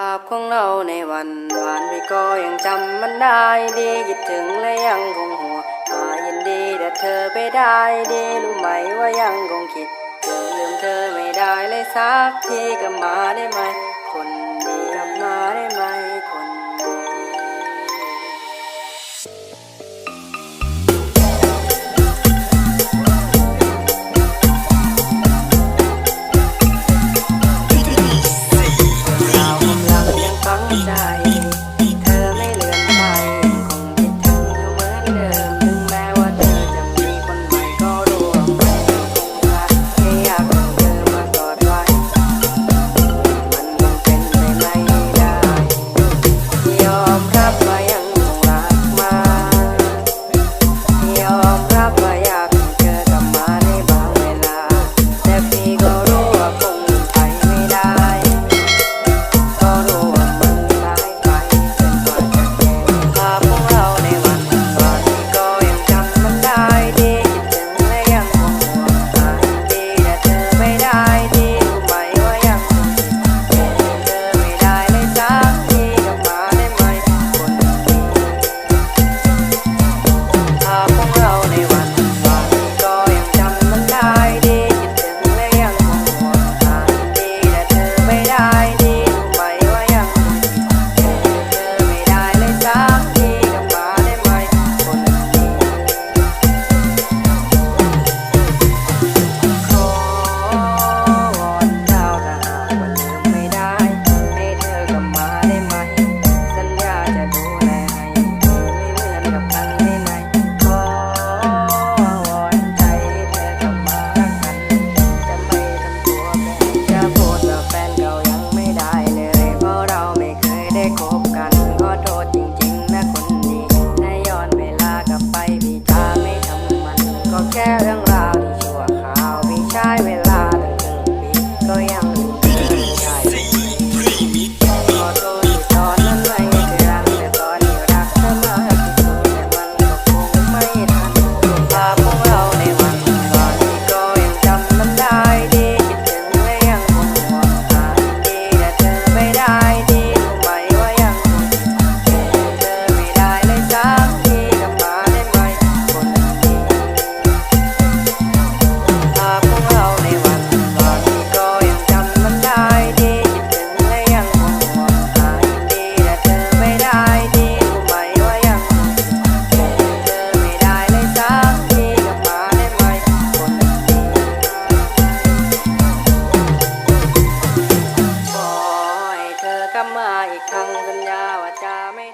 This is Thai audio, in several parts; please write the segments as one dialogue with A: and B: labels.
A: ภาพของเราในวันหวานพี่ก็ยังจำมันได้ดีคิดถึงและยังคงหัวหายินดีแต่เธอไปได้ดีรู้ไหมว่ายังคงคิดถึงลืมเธอไม่ได้เลยสักทีก็มาได้ไหม คนดีกลับมาได้ไหม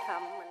A: ทำมัน